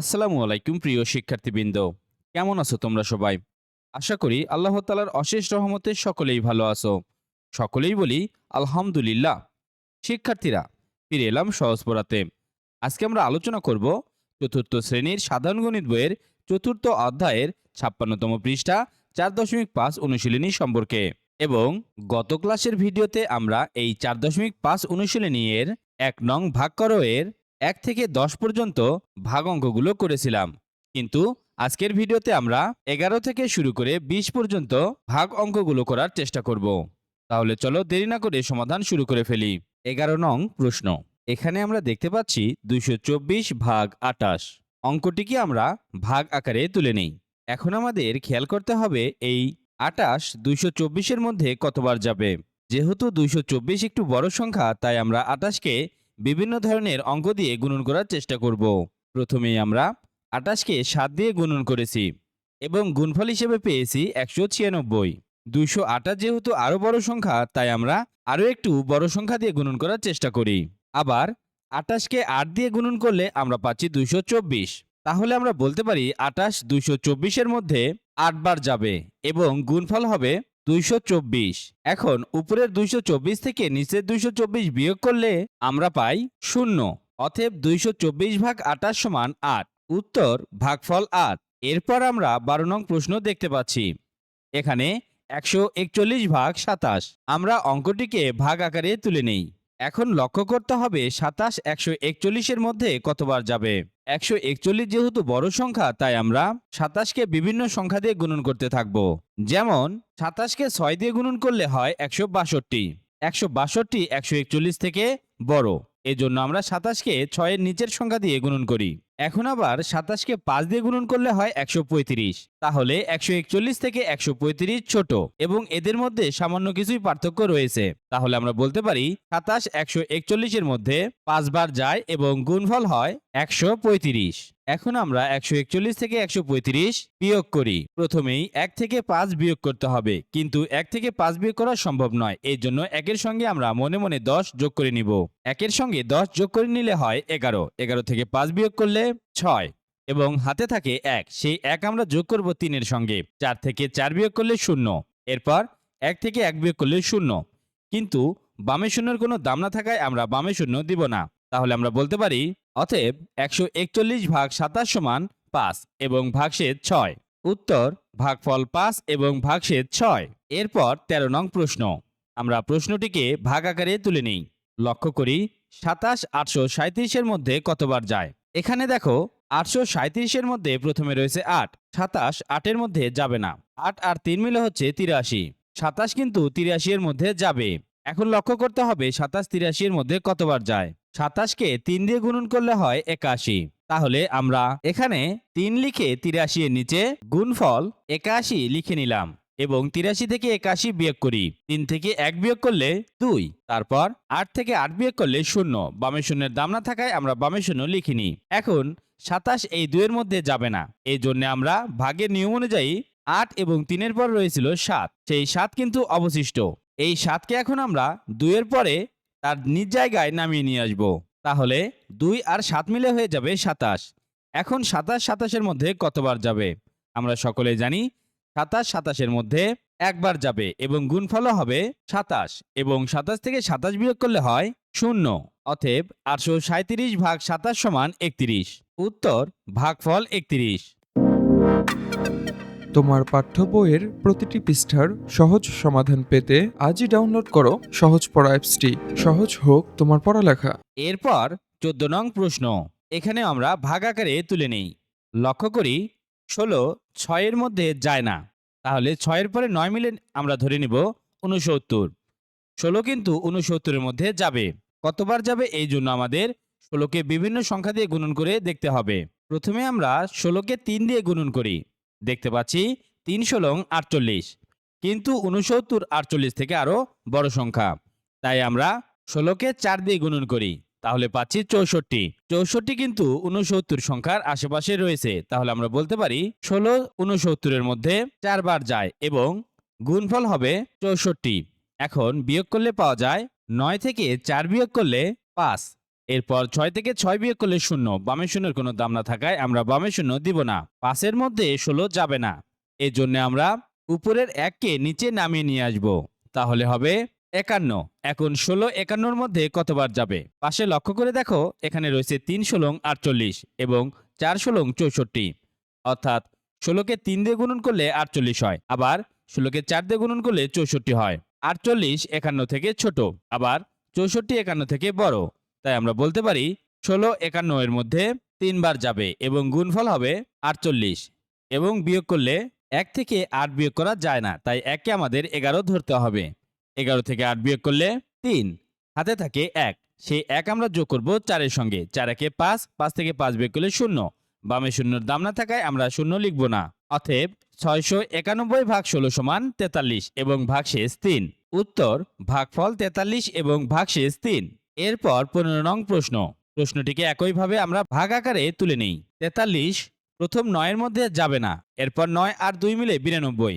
আসসালামু আলাইকুম, প্রিয় শিক্ষার্থীবৃন্দ। কেমন আছো তোমরা সবাই? আশা করি আল্লাহ তালার অশেষ রহমতে সকলেই ভালো আছো। সকলেই বলি, আলহামদুলিল্লাহ। শিক্ষার্থীরা, ফিরে এলাম সহজ পড়াতে। আজকে আমরা আলোচনা করব চতুর্থ শ্রেণির সাধারণ গণিত বইয়ের চতুর্থ অধ্যায়ের ছাপ্পান্নতম পৃষ্ঠা, চার দশমিক পাঁচ অনুশীলনী সম্পর্কে। এবং গত ক্লাসের ভিডিওতে আমরা এই চার দশমিক পাঁচ অনুশীলনী এর এক নং ভাগ করো এর এক থেকে দশ পর্যন্ত ভাগ অঙ্কগুলো করেছিলাম। কিন্তু আজকের ভিডিওতে আমরা এগারো থেকে শুরু করে বিশ পর্যন্ত ভাগ অঙ্কগুলো করার চেষ্টা করব। তাহলে চলো দেরি না করে সমাধান শুরু করে ফেলি। এগারো নং প্রশ্ন। এখানে আমরা দেখতে পাচ্ছি চব্বিশ ভাগ আটাশ অঙ্কটিকে আমরা ভাগ আকারে তুলে নেই। এখন আমাদের খেয়াল করতে হবে এই আটাশ দুইশো চব্বিশের মধ্যে কতবার যাবে। যেহেতু দুইশো চব্বিশ একটু বড় সংখ্যা, তাই আমরা আটাশকে বিভিন্ন ধরনের অঙ্ক দিয়ে গুণন করার চেষ্টা করব। প্রথমেই আমরা আটাশকে সাত দিয়ে গুণন করেছি এবং গুণফল হিসেবে পেয়েছি একশো ছিয়ানব্বই। দুইশো আটাশ যেহেতু আরও বড় সংখ্যা, তাই আমরা আরও একটু বড় সংখ্যা দিয়ে গুণন করার চেষ্টা করি। আবার আটাশকে আট দিয়ে গুণন করলে আমরা পাচ্ছি দুইশো চব্বিশ। তাহলে আমরা বলতে পারি আটাশ দুইশো চব্বিশের মধ্যে আটবার যাবে এবং গুণফল হবে দুইশো চব্বিশ। এখন উপরের দুইশো চব্বিশ থেকে নিচের দুইশো চব্বিশ বিয়োগ করলে আমরা পাই শূন্য। অতএব দুইশো চব্বিশ ভাগ আটাশ সমান আট। উত্তর ভাগফল আট। এরপর আমরা বারো নং প্রশ্ন দেখতে পাচ্ছি। এখানে একশো একচল্লিশ ভাগ সাতাশ। আমরা অঙ্কটিকে ভাগ আকারে তুলে নেই। এখন লক্ষ্য করতে হবে সাতাশ একশো একচল্লিশের মধ্যে কতবার যাবে। একশো একচল্লিশ যেহেতু বড় সংখ্যা, তাই আমরা সাতাশকে বিভিন্ন সংখ্যা দিয়ে গুণন করতে থাকব। যেমন, সাতাশকে ছয় দিয়ে গুণন করলে হয় একশো বাষট্টি। একশো বাষট্টি একশো একচল্লিশ থেকে বড়। এজন্য আমরা সাতাশকে ছয়ের নিচের সংখ্যা দিয়ে গুণন করি। এখন আবার সাতাশকে পাঁচ দিয়ে গুণন করলে হয় একশো পঁয়ত্রিশ। তাহলে একশো একচল্লিশ থেকে একশো পঁয়ত্রিশ ছোট এবং এদের মধ্যে সামান্য কিছুই পার্থক্য রয়েছে। তাহলে আমরা বলতে পারি সাতাশ একশো একচল্লিশের মধ্যে পাঁচবার যায় এবং গুণফল হয় একশো পঁয়ত্রিশ। এখন আমরা একশো একচল্লিশ থেকে একশো পঁয়ত্রিশ বিয়োগ করি। প্রথমেই এক থেকে পাঁচ বিয়োগ করতে হবে। কিন্তু এক থেকে পাঁচ বিয়োগ করা সম্ভব নয়। এই জন্য একের সঙ্গে আমরা মনে মনে দশ যোগ করে নিব। একের সঙ্গে দশ যোগ করে নিলে হয় এগারো। এগারো থেকে পাঁচ বিয়োগ করলে ছয় এবং হাতে থাকে এক। সেই এক আমরা যোগ করব তিনের সঙ্গে। চার থেকে চার বিয়োগ করলে শূন্য। এরপর এক থেকে এক বিয়োগ করলে শূন্য। কিন্তু বামে শূন্যের কোনো দাম না থাকায় আমরা বামে শূন্য দিব না। তাহলে আমরা বলতে পারি, অতএব একশো একচল্লিশ ভাগ সাতাশ সমান পাঁচ এবং ভাগশেদ ছয়। উত্তর, ভাগফল পাঁচ এবং ভাগশেদ ছয়। এরপর তেরো নং প্রশ্ন। আমরা প্রশ্নটিকে ভাগ আকারে তুলে নিই। লক্ষ্য করি, সাতাশ আটশো সাঁত্রিশের মধ্যে কতবার যায়? এখানে দেখো, আটশো সাঁত্রিশের মধ্যে প্রথমে রয়েছে আট, সাতাশ আটের মধ্যে যাবে না। আট আর তিন মিলে হচ্ছে তিরাশি, সাতাশ কিন্তু তিরাশি এর মধ্যে যাবে। এখন লক্ষ্য করতে হবে সাতাশ তিরাশি এর মধ্যে কতবার যায়। সাতাশকে তিন দিয়ে গুণন করলে হয় একাশি। তাহলে আমরা এখানে তিন লিখে তিরাশি এর নিচে গুণফল একাশি লিখে নিলাম। এবং তিরাশি থেকে একাশি বিয়োগ করি। তিন থেকে এক বিয়োগ করলে দুই। তারপর আট থেকে আট বিয়োগ করলে শূন্য। বামে শূন্যের দাম না থাকায় আমরা বামে শূন্য লিখিনি। এখন সাতাশ এই দুয়ের মধ্যে যাবে না। এই জন্য আমরা ভাগের নিয়ম অনুযায়ী আট এবং তিনের পর রয়েছিল সাত। সেই সাত কিন্তু অবশিষ্ট। এই সাতকে এখন আমরা দুইয়ের পরে তার নিজ জায়গায় নামিয়ে নিয়ে আসব। তাহলে দুই আর সাত মিলে হয়ে যাবে সাতাশ। এখন সাতাশ সাতাশের মধ্যে কতবার যাবে? আমরা সকলে জানি সাতাশ সাতাশের মধ্যে একবার যাবে এবং গুণফলও হবে সাতাশ এবং সাতাশ থেকে সাতাশ বিয়োগ করলে হয় শূন্য। অতএব আটশো সাঁত্রিশ ভাগ সাতাশ সমান একত্রিশ। উত্তর ভাগফল একত্রিশ। তোমার পাঠ্য বইয়ের প্রতিটি পৃষ্ঠার সহজ সমাধান পেতে আজই ডাউনলোড করো সহজ পড়া অ্যাপসটি। সহজ হোক তোমার পড়ালেখা। এরপর চোদ্দ নং প্রশ্ন। এখানে আমরা ভাগ আকারে তুলে নেই। লক্ষ্য করি ষোলো ছয়ের মধ্যে যায় না। তাহলে ছয়ের পরে নয় মিলে আমরা ধরে নিব উনসত্তর ষোলো কিন্তু উনসত্তরের মধ্যে যাবে। কতবার যাবে? এই জন্য আমাদের ষোলোকে বিভিন্ন সংখ্যা দিয়ে গুণন করে দেখতে হবে। প্রথমে আমরা ষোলোকে তিন দিয়ে গুণন করি। দেখতে পাচ্ছি তিন ষোলং আটচল্লিশ। কিন্তু উনসত্তর আটচল্লিশ থেকে আরও বড় সংখ্যা। তাই আমরা ষোলোকে চার দিয়ে গুণন করি। তাহলে পাচ্ছি চৌষট্টি। চৌষট্টি কিন্তু উনসত্তর সংখ্যার আশেপাশে রয়েছে। তাহলে আমরা বলতে পারি ষোলো উনসত্তরের মধ্যে চারবার যায় এবং গুণফল হবে চৌষট্টি। এখন বিয়োগ করলে পাওয়া যায় নয় থেকে চার বিয়োগ করলে পাঁচ। এরপর ছয় থেকে ছয় বিয়োগ করলে শূন্য। বামে শূন্যের কোনো দাম না থাকায় আমরা বামে শূন্য দিব না। পাঁচের মধ্যে ষোলো যাবে না। এর জন্য আমরা উপরের এককে নিচে নামিয়ে নিয়ে আসব। তাহলে হবে একান্ন। এখন ষোলো একান্নর মধ্যে কতবার যাবে? পাশে লক্ষ্য করে দেখো, এখানে রয়েছে তিন ষোলং আটচল্লিশ এবং চার ষোলং চৌষট্টি। অর্থাৎ ষোলোকে তিন দিয়ে গুণন করলে আটচল্লিশ হয়, আবার ষোলোকে চার দিয়ে গুণন করলে চৌষট্টি হয়। আটচল্লিশ একান্ন থেকে ছোট, আবার চৌষট্টি একান্ন থেকে বড়। তাই আমরা বলতে পারি, ষোলো একান্ন এর মধ্যে তিনবার যাবে এবং গুণফল হবে আটচল্লিশ এবং বিয়োগ করলে এক থেকে আট বিয়োগ করা যায় না, তাই এককে আমাদের এগারো ধরতে হবে। এগারো থেকে আট বিয়োগ করলে তিন। হাতে থাকে এক। সেই এক আমরা যোগ করব চারের সঙ্গে। চার একে পাঁচ পাঁচ থেকে পাঁচ বিয়োগ করলে শূন্য। বামে শূন্যর দাম না থাকায় আমরা শূন্য লিখব না। অতএব ছয়শো একানব্বই ভাগ ষোলো সমান তেতাল্লিশ এবং ভাগশেষ তিন। উত্তর, ভাগফল তেতাল্লিশ এবং ভাগশেষ তিন। এরপর পনেরো নং প্রশ্ন। প্রশ্নটিকে একইভাবে আমরা ভাগ আকারে তুলে নেই। তেতাল্লিশ প্রথম নয়ের মধ্যে যাবে না। এরপর নয় আর দুই মিলে বিরানব্বই।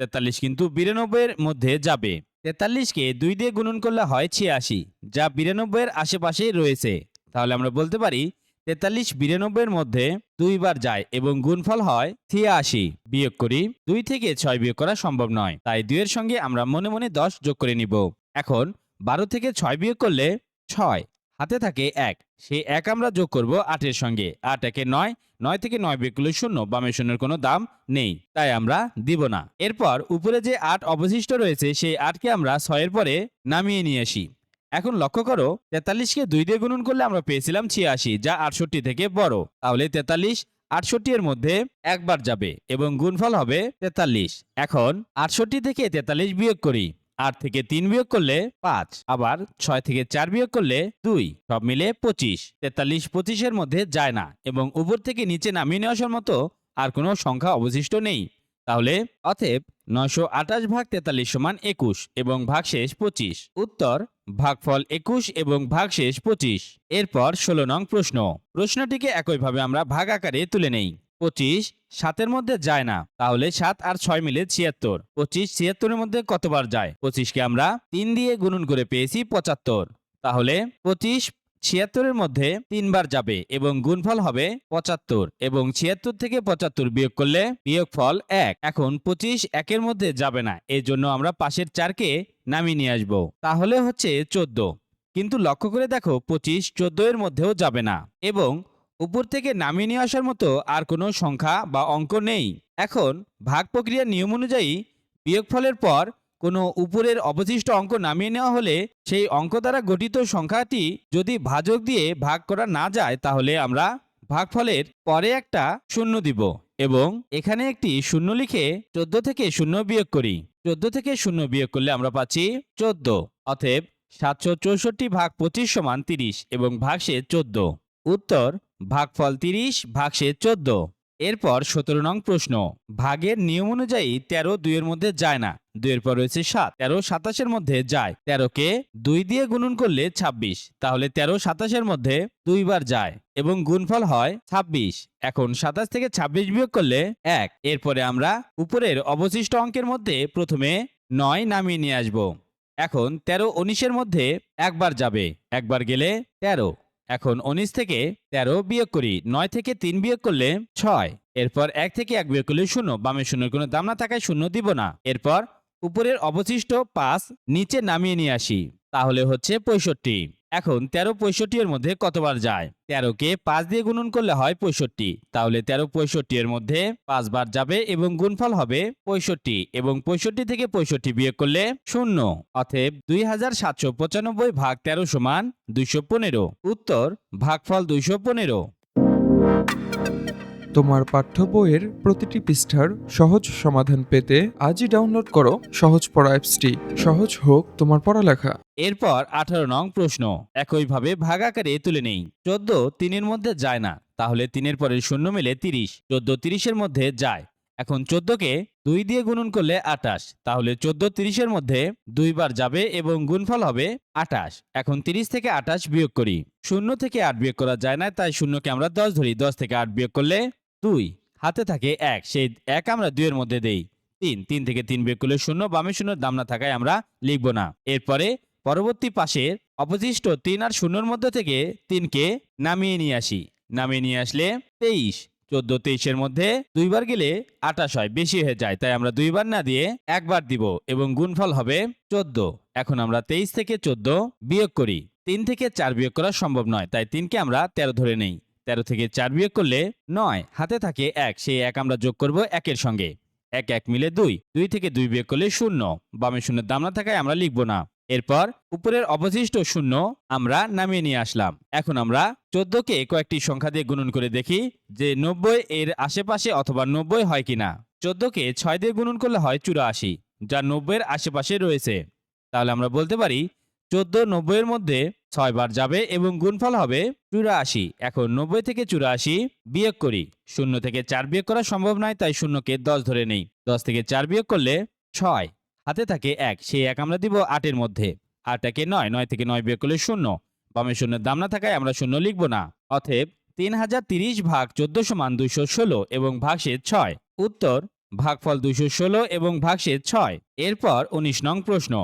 তেতাল্লিশ কিন্তু বিরানব্বইয়ের মধ্যে যাবে। তেতাল্লিশকে দুই দিয়ে গুণন করলে হয় ছিয়াশি, যা বিরানব্বইয়ের আশেপাশেই রয়েছে। তাহলে আমরা বলতে পারি, তেতাল্লিশ বিরানব্বইয়ের মধ্যে দুইবার যায় এবং গুণফল হয় ছিয়াশি। বিয়োগ করি, দুই থেকে ছয় বিয়োগ করা সম্ভব নয়। তাই দুইয়ের সঙ্গে আমরা মনে মনে দশ যোগ করে নিব। এখন বারো থেকে ছয় বিয়োগ করলে ছয় হাতে থাকে এক। সেই এক আমরা যোগ করব আটের সঙ্গে। আট একে নয় নয় থেকে নয় বিয়োগ করলে শূন্য। বামে শূন্যের কোনো দাম নেই। তাই আমরা দিব না। এরপর উপরে যে আট অবশিষ্ট রয়েছে, সেই আটকে আমরা ছয়ের পরে নামিয়ে নিয়ে আসি। এখন লক্ষ্য করো, তেতাল্লিশকে দুই দিয়ে গুণন করলে আমরা পেয়েছিলাম ছিয়াশি, যা আটষট্টি থেকে বড়। তাহলে তেতাল্লিশ আটষট্টি এর মধ্যে একবার যাবে এবং গুণফল হবে তেতাল্লিশ। এখন আটষট্টি থেকে তেতাল্লিশ বিয়োগ করি। আট থেকে তিন বিয়োগ করলে পাঁচ, আবার ছয় থেকে চার বিয়োগ করলে দুই, সব মিলে পঁচিশ। তেতাল্লিশ পঁচিশের মধ্যে যায় না এবং উপর থেকে নিচে নামিয়ে নেওয়ার মতো আর কোনো সংখ্যা অবশিষ্ট নেই। তাহলে অতএব নয়শো আঠাশ ভাগ তেতাল্লিশ সমান একুশ এবং ভাগশেষ পঁচিশ। উত্তর, ভাগফল একুশ এবং ভাগশেষ পঁচিশ। এরপর ষোলো নং প্রশ্ন। প্রশ্নটিকে একইভাবে আমরা ভাগ আকারে তুলে নেই। পঁচিশ, সাতের মধ্যে যায় না। তাহলে সাত আর ছয় মিলে ছিয়াত্তর। পঁচিশ, ছিয়াত্তরের মধ্যে কতবার যায়? পঁচিশকে আমরা তিন দিয়ে গুণন করে পেয়েছি পঁচাত্তর। তাহলে পঁচিশ, ছিয়াত্তরের মধ্যে তিনবার যাবে এবং গুণফল হবে পঁচাত্তর এবং ছিয়াত্তর থেকে পঁচাত্তর বিয়োগ করলে বিয়োগফল এক। এখন পঁচিশ একের মধ্যে যাবে না এর জন্য আমরা পাশের চারকে নামিয়ে নিয়ে আসব। তাহলে হচ্ছে চোদ্দ। কিন্তু লক্ষ্য করে দেখো, পঁচিশ চোদ্দ এর মধ্যেও যাবে না এবং উপর থেকে নামিয়ে নিয়ে আসার মতো আর কোনো সংখ্যা বা অঙ্ক নেই। এখন ভাগ প্রক্রিয়ার নিয়ম অনুযায়ী বিয়োগফলের পর কোনো উপরের অবশিষ্ট অঙ্ক নামিয়ে নেওয়া হলে সেই অঙ্ক দ্বারা গঠিত সংখ্যাটি যদি ভাজক দিয়ে ভাগ করা না যায় তাহলে আমরা ভাগফলের পরে একটা শূন্য দিব এবং এখানে একটি শূন্য লিখে চোদ্দ থেকে শূন্য বিয়োগ করি। চোদ্দ থেকে শূন্য বিয়োগ করলে আমরা পাচ্ছি চোদ্দ। অতএব সাতশো চৌষট্টি ভাগ পঁচিশ সমান তিরিশ এবং ভাগশেষ চোদ্দ। উত্তর ভাগফল তিরিশ, ভাগশেষ চোদ্দ। এরপর সতেরো নং প্রশ্ন। ভাগের নিয়ম অনুযায়ী তেরো দুইয়ের মধ্যে যায় না। দুইয়ের পর রয়েছে সাত। তেরো সাতাশের মধ্যে যায়। তেরোকে দুই দিয়ে গুণন করলে ছাব্বিশ। তাহলে তেরো সাতাশের মধ্যে দুইবার যায় এবং গুণফল হয় ছাব্বিশ। এখন সাতাশ থেকে ছাব্বিশ বিয়োগ করলে এক। এরপরে আমরা উপরের অবশিষ্ট অঙ্কের মধ্যে প্রথমে নয় নামিয়ে নিয়ে আসব। এখন তেরো উনিশের মধ্যে একবার যাবে। একবার গেলে তেরো। এখন উনিশ থেকে তেরো বিয়োগ করি নয় থেকে তিন বিয়োগ করলে ছয়। এরপর এক থেকে এক বিয়োগ করলে শূন্য। বামে শূন্যের কোনো দাম না থাকায় শূন্য দিব না। এরপর উপরের অবশিষ্ট পাঁচ নিচে নামিয়ে নিয়ে আসি। তাহলে হচ্ছে পঁয়ষট্টি। এখন তেরো পঁয়ষট্টি এর মধ্যে কতবার যায়? তেরোকে পাঁচ দিয়ে গুণন করলে হয় পঁয়ষট্টি। তাহলে তেরো পঁয়ষট্টি এর মধ্যে পাঁচবার যাবে এবং গুণফল হবে পঁয়ষট্টি এবং পঁয়ষট্টি থেকে পঁয়ষট্টি বিয়োগ করলে শূন্য। অতএব দুই হাজার সাতশো পঁচানব্বই ভাগ তেরো সমান দুইশো পনেরো। উত্তর, ভাগফল দুইশো পনেরো। তোমার পাঠ্য বইয়ের প্রতিটি পৃষ্ঠার সহজ সমাধান পেতে আজই ডাউনলোড করো সহজ পড়া অ্যাপসটি সহজ হোক তোমার পড়ালেখা। এরপর আঠারো নং প্রশ্ন। একইভাবে ভাগ আকারে তুলে নেই। চোদ্দ তিনের মধ্যে যায় না, তাহলে তিনের পরে শূন্য মিলে তিরিশ। চোদ্দ তিরিশের মধ্যে যায়। এখন চোদ্দকে দুই দিয়ে গুণন করলে আটাশ তাহলে চোদ্দ তিরিশের মধ্যে দুইবার যাবে এবং গুণফল হবে আটাশ এখন তিরিশ থেকে আটাশ বিয়োগ করি। শূন্য থেকে আট বিয়োগ করা যায় না, তাই শূন্যকে আমরা দশ ধরি। দশ থেকে আট বিয়োগ করলে দুই, হাতে থাকে এক, সেই এক আমরা দুইয়ের মধ্যে দেই। তিন তিন থেকে তিন বিয়োগ করলে শূন্য, বামে শূন্যের দাম না থাকায় আমরা লিখব না। এরপরে পরবর্তী পাশের অবশিষ্ট তিন আর শূন্যর মধ্যে থেকে তিনকে নামিয়ে নিয়ে আসি। নামিয়ে নিয়ে আসলে তেইশ, চোদ্দ, তেইশের মধ্যে দুইবার গেলে আটাশ হয়, বেশি হয়ে যায়। তাই আমরা দুইবার না দিয়ে একবার দিব এবং গুণফল হবে চোদ্দ। এখন আমরা তেইশ থেকে চোদ্দ বিয়োগ করি। তিন থেকে চার বিয়োগ করা সম্ভব নয়, তাই তিনকে আমরা তেরো ধরে নেই। তেরো থেকে চার বিয়োগ করলে নয়, হাতে থাকে এক, সেই এক আমরা যোগ করব একের সঙ্গে। এক এক মিলে দুই দুই থেকে দুই বিয়োগ করলে শূন্য। বামে শূন্যের দাম না থাকায় আমরা লিখব না। এরপর উপরের অবশিষ্ট শূন্য আমরা নামিয়ে নিয়ে আসলাম। এখন আমরা চোদ্দকে কয়েকটি সংখ্যা দিয়ে গুণন করে দেখি যে নব্বই এর আশেপাশে অথবা নব্বই হয় কিনা। চোদ্দকে ছয় দিয়ে গুণন করলে হয় চুরাশি, যা নব্বইয়ের আশেপাশে রয়েছে। তাহলে আমরা বলতে পারি চোদ্দ নব্বইয়ের মধ্যে ছয় বার যাবে এবং গুণফল হবে চুরাশি। এখন নব্বই থেকে চুরাশি বিয়োগ করি। শূন্য থেকে চার বিয়োগ করা সম্ভব নয়, তাই শূন্যকে দশ ধরে নেই। দশ থেকে চার বিয়োগ করলে ছয়। হাতে থাকে এক, সেই এক আমরা দিব আটের মধ্যে। আট একে নয় নয় থেকে নয় বিয়োগ করলে শূন্য। বামে শূন্যের দাম না থাকায় আমরা শূন্য লিখব না। অতএব তিন হাজার তিরিশ ভাগ চোদ্দ সমান দুইশো ষোলো এবং ভাগশেষ ছয়। উত্তর, ভাগফল দুইশো ষোলো এবং ভাগশেষ ছয়। এরপর উনিশ নং প্রশ্ন।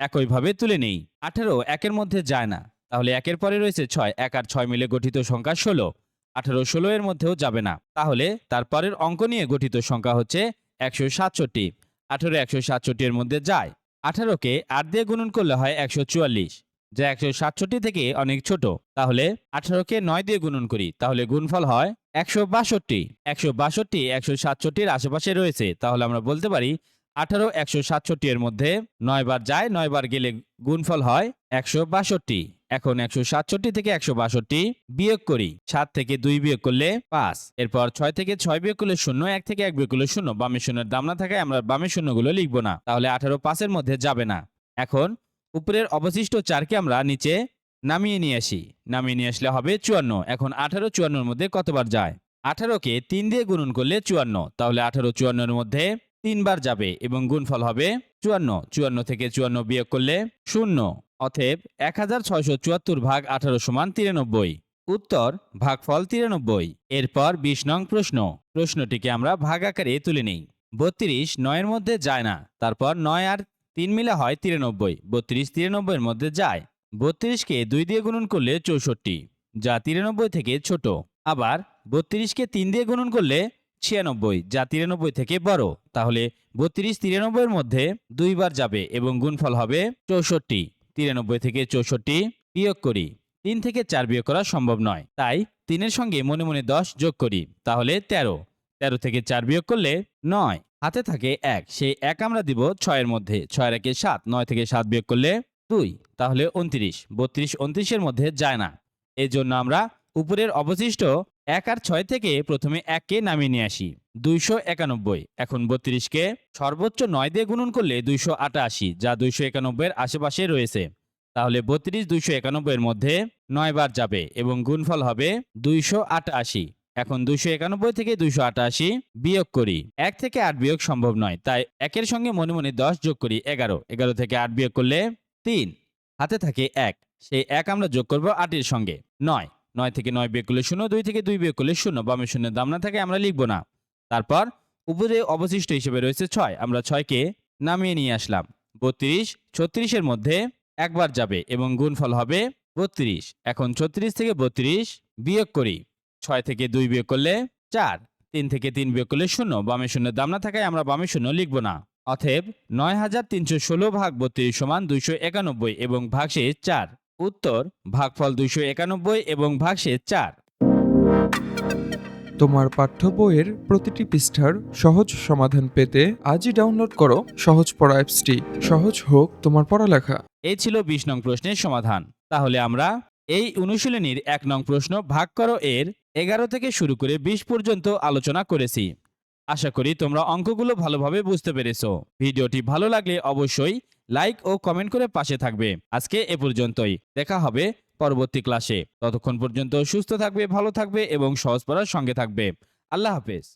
একইভাবে তুলে নেই। আঠারো, একের মধ্যে যায় না। তাহলে একের পরে রয়েছে ছয়। এক আর ছয় মিলে গঠিত সংখ্যা ষোলো। আঠারো, ষোলো এর মধ্যেও যাবে না। তাহলে তার পরের অঙ্ক নিয়ে গঠিত সংখ্যা হচ্ছে একশো সাতষট্টি। আঠারো, একশো সাতষট্টি এর মধ্যে যায়। আঠারোকে আট দিয়ে গুণন করলে হয় একশো চুয়াল্লিশ। যা একশো সাতষট্টি থেকে অনেক ছোট। তাহলে আঠারোকে নয় দিয়ে গুণন করি। তাহলে গুণফল হয় একশো বাষট্টি। একশো বাষট্টি, একশো সাতষট্টির আশেপাশে রয়েছে। তাহলে আমরা বলতে পারি আঠারো একশো সাতষট্টি এর মধ্যে নয় বার যায়, নয় বার গেলে গুণফল হয় একশো বাষট্টি। এখন একশো সাতষট্টি থেকে একশো বাষট্টি বিয়োগ করি, সাত থেকে দুই বিয়োগ করলে পাঁচ। এরপর ছয় থেকে ছয় বিয়োগ করলে শূন্য, এক থেকে এক বিয়োগ করলে শূন্য। বামে শূন্যের দাম না থাকায় আমরা বামে শূন্যগুলো লিখব না, তাহলে আঠারো পাঁচের মধ্যে যাবে না। এখন উপরের অবশিষ্ট চারকে আমরা নিচে নামিয়ে নিয়ে আসি, নামিয়ে নিয়ে আসলে হবে চুয়ান্ন। এখন আঠারো চুয়ান্নর মধ্যে কতবার যায়? আঠারোকে তিন দিয়ে গুণন করলে চুয়ান্ন, তাহলে আঠারো চুয়ান্নর মধ্যে তিনবার যাবে এবং গুণফল হবে চুয়ান্ন। চুয়ান্ন থেকে চুয়ান্ন বিয়োগ করলে শূন্য। অতএব এক হাজার ছয়শো চুয়াত্তর ভাগ আঠারো সমান তিরানব্বই। উত্তর, ভাগফল তিরানব্বই। এরপর বিশ নং প্রশ্ন। প্রশ্নটিকে আমরা ভাগ আকারে তুলে নেই। বত্রিশ নয়ের মধ্যে যায় না। তারপর নয় আর তিন মিলে হয় তিরানব্বই। বত্রিশ তিরানব্বইয়ের মধ্যে যায়। বত্রিশকে দুই দিয়ে গুণন করলে চৌষট্টি। যা তিরানব্বই থেকে ছোট। আবার বত্রিশকে তিন দিয়ে গুণন করলে ছিয়ানব্বই। যা তিরানব্বই থেকে বড়। তাহলে বত্রিশ তিরানব্বইয়ের মধ্যে দুইবার যাবে এবং গুণফল হবে চৌষট্টি। তিরানব্বই থেকে চৌষট্টি বিয়োগ করি। তিন থেকে চার বিয়োগ করা সম্ভব নয়। তাই তিনের সঙ্গে মনে মনে দশ যোগ করি। তাহলে তেরো। তেরো থেকে চার বিয়োগ করলে নয়। হাতে থাকে এক। সেই এক আমরা দিব ছয়ের মধ্যে। ছয়ের একে সাত। নয় থেকে সাত বিয়োগ করলে দুই। তাহলে উনত্রিশ। বত্রিশ, উনত্রিশের মধ্যে যায় না। এই জন্য আমরা উপরের অবশিষ্ট এক আর ছয় থেকে প্রথমে এককে নামিয়ে নিয়ে আসি, দুইশো একানব্বই। এখন বত্রিশকে সর্বোচ্চ নয় দিয়ে গুণন করলে দুইশো আটাশি, যা দুইশো একানব্বইয়ের আশেপাশে রয়েছে। তাহলে বত্রিশ দুইশো একানব্বইয়ের মধ্যে নয় বার যাবে এবং গুণফল হবে দুইশো আটাশি। এখন দুইশো একানব্বই থেকে দুইশো আটাশি বিয়োগ করি। এক থেকে আট বিয়োগ সম্ভব নয়, তাই একের সঙ্গে মনে মনে দশ যোগ করি এগারো। এগারো থেকে আট বিয়োগ করলে তিন। হাতে থাকে এক, সেই এক আমরা যোগ করব আটের সঙ্গে। নয়। নয় থেকে নয় বিয়োগ করলে শূন্য, দুই থেকে দুই বিয়োগ করলে শূন্য। বামে শূন্যের দাম না থাকে আমরা লিখব না। তারপর উপরে অবশিষ্ট হিসেবে রয়েছে ছয়। আমরা ছয়কে নামিয়ে নিয়ে আসলাম। বত্রিশ, ছত্রিশের মধ্যে একবার যাবে এবং গুণফল হবে বত্রিশ। এখন ছত্রিশ থেকে বত্রিশ বিয়োগ করি। ছয় থেকে দুই বিয়োগ করলে চার। তিন থেকে তিন বিয়োগ করলে শূন্য। বামে শূন্যের দাম না থাকায় আমরা বামে শূন্য লিখব না। অতএব নয় হাজার তিনশো ষোলো ভাগ বত্রিশ সমান দুইশো একানব্বই এবং ভাগশেষ চার। উত্তর ভাগফল দুইশো একানব্বই এবং ভাগশেষ চার। তোমার পাঠ্য বইয়ের প্রতিটি পৃষ্ঠার সহজ সমাধান পেতে আজই ডাউনলোড করো সহজ পড়া অ্যাপসটি। সহজ হোক তোমার পড়ালেখা। এই ছিল বিশ নং প্রশ্নের সমাধান। তাহলে আমরা এই অনুশীলনীর এক নং প্রশ্ন ভাগ করো এর এগারো থেকে শুরু করে বিশ পর্যন্ত আলোচনা করেছি। আশা করি তোমরা অঙ্কগুলো ভালোভাবে বুঝতে পেরেছ। ভিডিওটি ভালো লাগলে অবশ্যই লাইক ও কমেন্ট করে পাশে থাকবে। আজকে এ পর্যন্তই। দেখা হবে পরবর্তী ক্লাসে ততক্ষণ পর্যন্ত সুস্থ থাকবে, ভালো থাকবে এবং সহজ পড়ার সঙ্গে থাকবে। আল্লাহ হাফেজ।